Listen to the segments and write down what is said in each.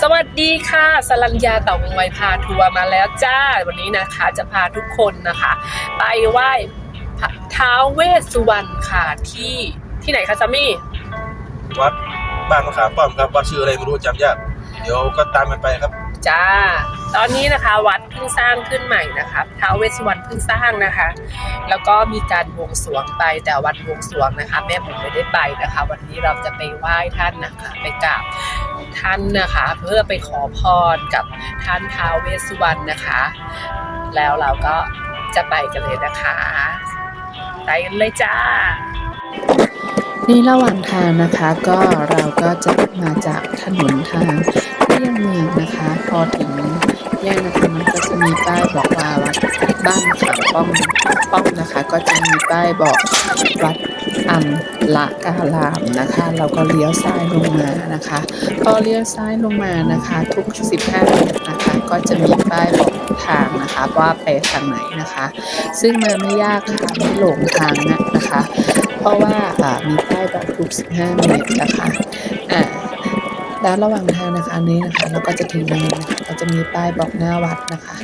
สวัสดีค่ะสรัญญาเต่างวยพาทัวร์มาแล้วจ้า วันนี้นะคะจะพาทุกคนนะคะ ไปไหว้เท้าวเวสสุวรรณค่ะที่ที่ไหนคะซัมมี่ วัดบ้านมะขามป้อมครับวัดชื่ออะไรไม่รู้จำยาก เดี๋ยวก็ตามกันไปครับ จ้า ตอนนี้นะคะวัดเพิ่งสร้างขึ้นใหม่นะคะท้าวเวสสุวรรณเพิ่งสร้างนะคะ แล้วก็มีการบวงสรวงไปแต่วันบวงสรวงนะคะ แม่ผมไม่ได้ไปนะคะ วันนี้เราจะไปไหว้ท่านนะคะ ไปกราบท่านนะคะ เพื่อไปขอพรกับท่านท้าวเวสสุวรรณนะคะ แล้วเราก็จะไปกันเลยนะคะไปกันเลยจ้านี่ระหว่างทางนะคะก็เราก็จะมาจากถนนทาง เมืองนะคะ พอถึงแยกนะคะมันก็จะมีป้ายบอกว่าวัดบ้านขามป้อมป้อมนะคะ ก็จะมีป้ายบอกวัดอัมละกาลามนะคะ เราก็เลี้ยวซ้ายลงมานะคะ พอเลี้ยวซ้ายลงมานะคะ ทุก 15เมตรนะคะ ก็จะมีป้ายบอกทางนะคะว่าไปทางไหนนะคะ ซึ่งมาไม่ยากค่ะไม่หลงทางนะนะคะ เพราะว่ามีป้ายบอกทุก 15 เมตรนะคะ แล้วระหว่างทางนะคะอันนี้นะคะเราก็จะถึงแล้นะคะก็จะมีป้ายบอกหน้าวัดนะคะ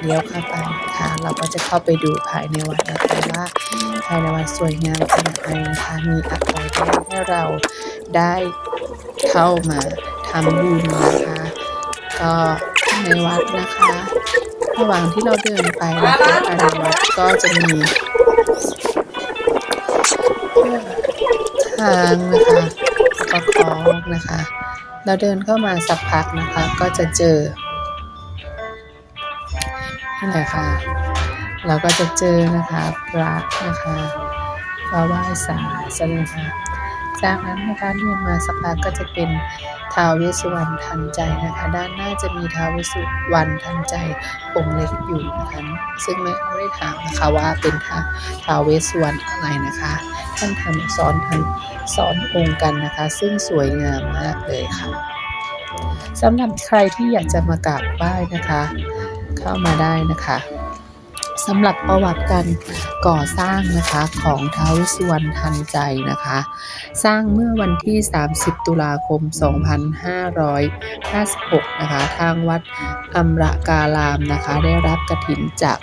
เลี้ยวเข้าไปนะคะเราก็จะเข้าไปดูภายในวัดนะคะว่าภายในวัดสวยงามขนาดไหนนะคะมีอะไรบ้างให้เราได้เข้ามาทำบุญนะคะก็ในวัดนะคะ ระหว่างที่เราเดินไปนะคะภายในวัดก็จะมีทางนะคะประคองนะคะ เราเดินเข้ามาสักพักนะคะก็จะเจอนี่แหละค่ะ เราก็จะเจอนะคะพระนะคะก็ไหว้สาสนะคะจากนั้นนะคะเดินมาสักพักก็จะเป็น ท้าวเวสสุวรรณทันใจนะคะ ด้านหน้าจะมีท้าวเวสสุวรรณทันใจองค์เล็กอยู่นะคะซึ่งแม่ไม่ได้ถามนะคะว่าเป็นท้าท้าวเวสสุวรรณอะไรนะคะ ท่านทำซ้อนทันซ้อนองค์กันนะคะ ซึ่งสวยงามมากเลยค่ะสำหรับใครที่อยากจะมากราบไหว้นะคะ เข้ามาได้นะคะ สำหรับประวัติการก่อสร้างนะคะของท้าวสุวรรณทันใจนะคะ สร้างเมื่อวันที่ 30 ตุลาคม 2556 นะคะ ทางวัดอัมระการามนะคะ ได้รับกระถินจาก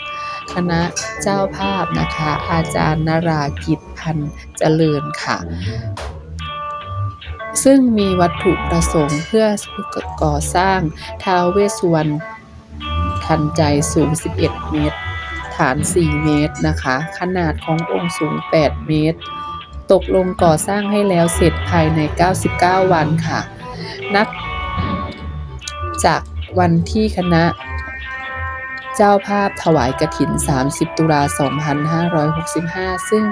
คณะเจ้าภาพนะคะ อาจารย์นรากิจพันเจริญค่ะซึ่งมีวัตถุประสงค์เพื่อก่อสร้างท้าวเวสสุวรรณทันใจสูง 11 เมตร ฐาน 4 เมตรนะคะ ขนาดขององค์สูง 8 เมตร ตกลงก่อสร้างให้แล้วเสร็จภายใน 99 วันค่ะ นับจากวันที่คณะเจ้าภาพถวายกฐิน 30 ตุลา 2565 ซึ่ง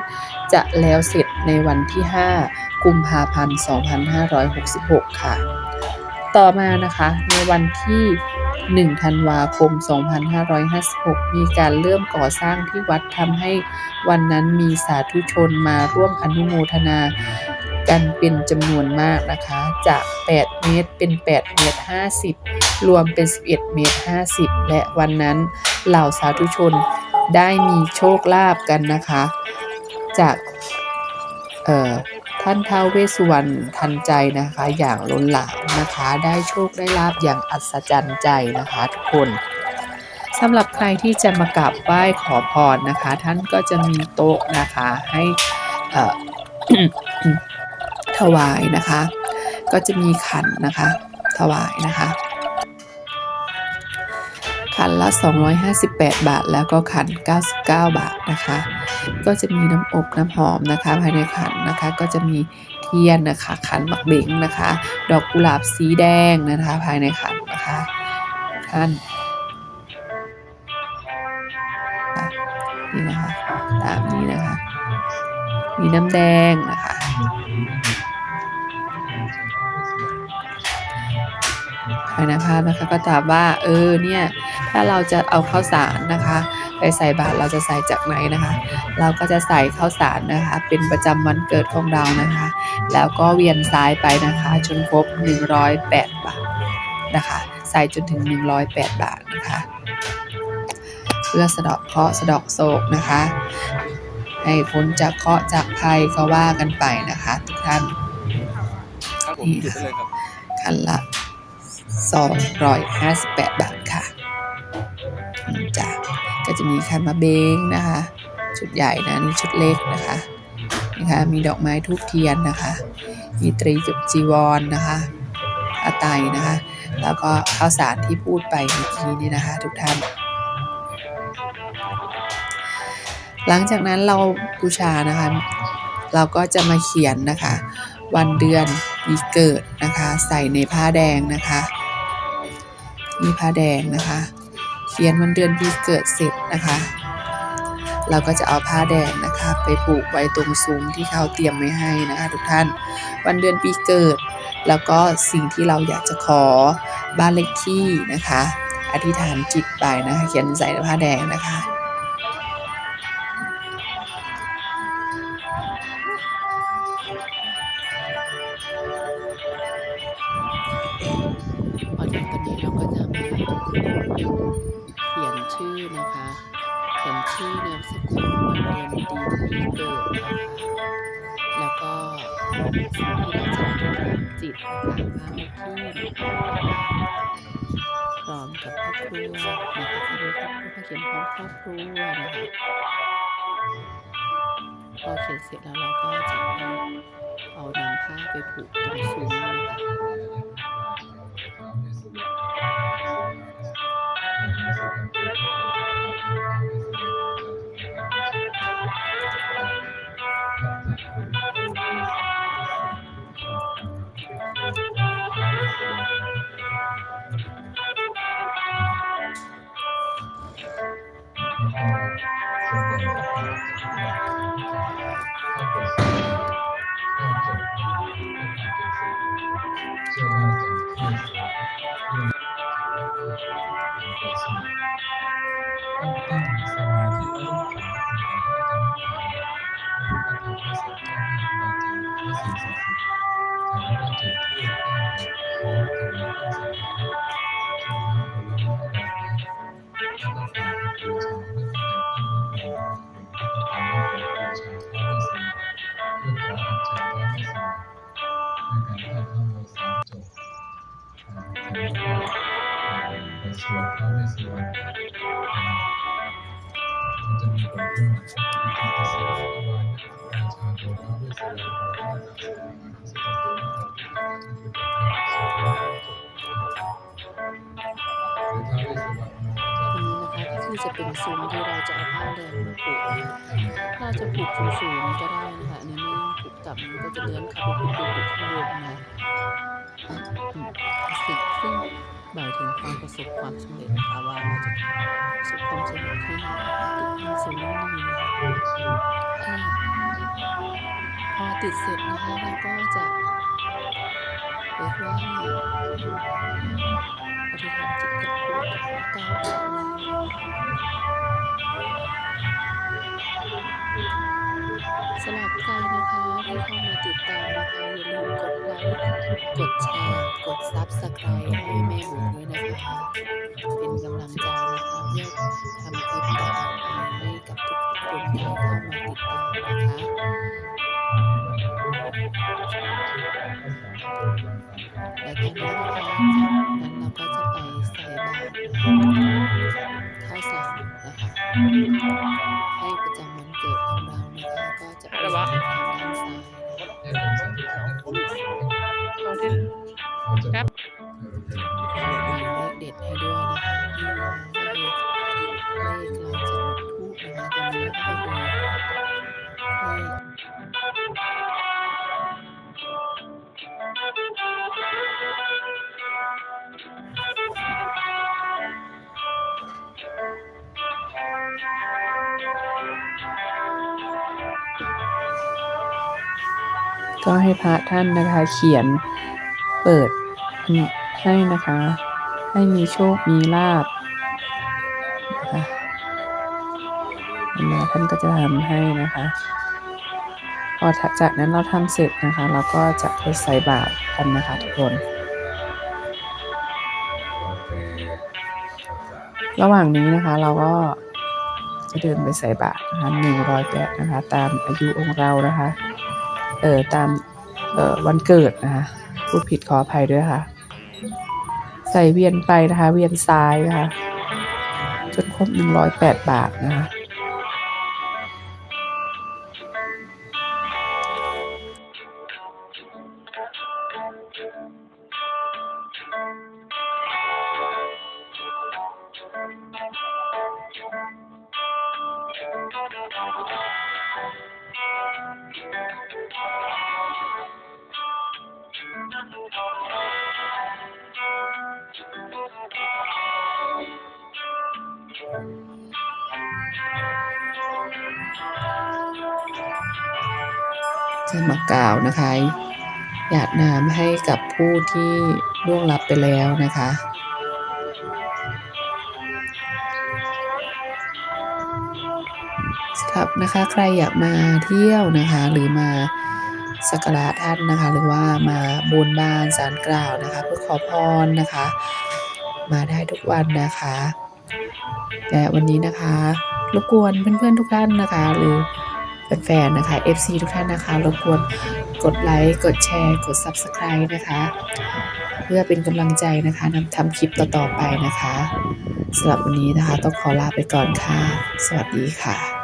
จะแล้วเสร็จในวันที่ 5 กุมภาพันธ์ 2566 ค่ะ ต่อมานะคะในวันที่ 1 ธันวาคม 2556 มีการเริ่มก่อสร้างที่วัดทำให้วันนั้นมีสาธุชนมาร่วมอนุโมทนากันเป็นจำนวนมากนะคะ จาก 8 เมตรเป็น 8 เมตร 50 รวมเป็น 11 เมตร 50 และวันนั้นเหล่าสาธุชนได้มีโชคลาภกันนะคะ จาก เอ่อ ท่านท้าวเวสสุวรรณทันใจนะคะ อย่างล้นหลามนะคะ ได้โชคได้ลาบอย่างอัศจรรย์ใจนะคะทุกคนสำหรับใครที่จะมากราบไหว้ขอพรนะคะ ท่านก็จะมีโต๊ะนะคะให้ถวายนะคะ ก็จะมีขันนะคะ ถวายนะคะ ขันละ 258 บาท แล้วก็ขัน 99 บาทนะคะ ก็จะมีน้ำอบน้ำหอมนะคะ ภายในขันนะคะ ก็จะมีเทียนนะคะ ขันหมักเบงนะคะ ดอกกุหลาบสีแดงนะคะ ภายในขันนะคะท่านนี่นะคะ ตามนี้นะคะ มีน้ำแดงนะคะายในภาพนะคะ ก็ถามว่าเออเนี่ยถ้าเราจะเอาข้าวสารนะคะ ไปใส่บาตรเราจะใส่จากไหนนะคะ เราก็จะใส่ข้าวสารนะคะ เป็นประจำวันเกิดของเรานะคะ แล้วก็เวียนซ้ายไปนะคะจนครบ 108 บาทนะคะ ใส่จนถึง 108 บาทนะคะ เพื่อสะเดาะเคราะห์สะเดาะโศกนะคะ ให้พ้นจากเคราะห์จากภัยก็ว่ากันไปนะคะ ทุกท่านครับผมนี่จุดได้เลยครับค่ะคันละ 258 บาทค่ะจ้ะก็จะมีคันมะเบงนะคะ ชุดใหญ่นะนี่ชุดเล็กนะคะนะคะมีดอกไม้ทูบเทียนนะคะ มีตรีจุบจีวรนนะคะอาไตนะคะ แล้วก็ข้าวสารที่พูดไปเมื่อกี้นี่นะคะ ทุกท่าน หลังจากนั้นเราบูชานะคะ เราก็จะมาเขียนนะคะ วันเดือนปีเกิดนะคะ ใส่ในผ้าแดงนะคะ มีผ้าแดงนะคะ เขียนวันเดือนปีเกิดเสร็จนะคะ เราก็จะเอาผ้าแดงนะคะ ไปผูกไว้ตรงซุ้มที่เขาเตรียมไว้ให้นะคะ ทุกท่านวันเดือนปีเกิด แล้วก็สิ่งที่เราอยากจะขอบ้านเลขที่นะคะ อธิษฐานจิตไปนะคะ เขียนใส่ในผ้าแดงนะคะ พอถึงตอนนี้เราก็จะมาเขียนชื่อนะคะ เขียนชื่อนามสกุลวันเดือนปีที่เกิดนะคะแล้วก็สิ่งที่เราจะอธิษฐานจิตนะคะบ้านเลขที่พร้อมกับครอบครัวนะคะจะมีครอบครัวเขียนพร้อมครอบครัวนะคะพอเขียนเสร็จแล้วเราก็จะเอานำผ้าไปผูกตรงซุ้มนะคะ สวดพระเวสสุ อันนี้นะคะก็คือจะเป็นซุ้มที่เราจะเอาผ้าแดงมาผูกถ้าจะผูกสูงๆก็ได้นะคะอันนี้ไม่ต้องผูกต่ำมันก็จะเลื่อนข้าไปผูกผูกข้างบนนะอืมสิ่งซึ่งหมายถึงความประสบความสำเร็จนะคะว่าเราจะประสบความสำเร็จที่นนะคะติดที่ซุ้มนี่นะคะพอติดเสร็จนะคะเราก็จะไปไหว้อ บริหารจิตกับหัวก้าดอกไม้สำหรับใครนะคะที่เข้ามาติดตามนะคะอย่าลืมกดไลค์กดแชร์ กดซับสไครต์ให้แม่หมูด้วย ก็จะ ก็ให้พระท่านนะคะเขียนเปิดให้นะคะ ให้มีโชคมีลาบนะคะอันนี้ท่านก็จะทำให้นะคะพอจากนั้นเราทำเสร็จนะคะ เราก็จะไปใส่บาตรกันนะคะทุกคน ระหว่างนี้นะคะเราก็จะเดินไปใส่บาตรนะคะหนึ่งร้อยแปดนะคะ ตามอายุองค์เรานะคะ เออตามเออวันเกิดนะคะพูดผิดขออภัยด้วยค่ะ ใส่เวียนไปนะคะ เวียนซ้ายนะคะ จนครบหนึ่งร้อยแปดบาทนะคะ จะมากล่าวนะคะหยาดน้ำให้กับผู้ที่ล่วงลับไปแล้วนะคะสำหรับนะคะใครอยากมาเที่ยวนะคะ หรือมาสักการะท่านนะคะ หรือว่ามาบูนบานสารกล่าวนะคะ เพื่อขอพรนะคะ มาได้ทุกวันนะคะและวันนี้นะคะรบกวนเพื่อนๆทุกท่านนะคะ หรือ แฟนๆนะคะ FC ทุกท่านนะคะรบกวนกดไลค์กดแชร์กด Subscribe นะคะ เพื่อเป็นกำลังใจนะคะนำทำคลิปต่อๆไปนะคะสำหรับวันนี้นะคะ ต้องขอลาไปก่อนค่ะ สวัสดีค่ะ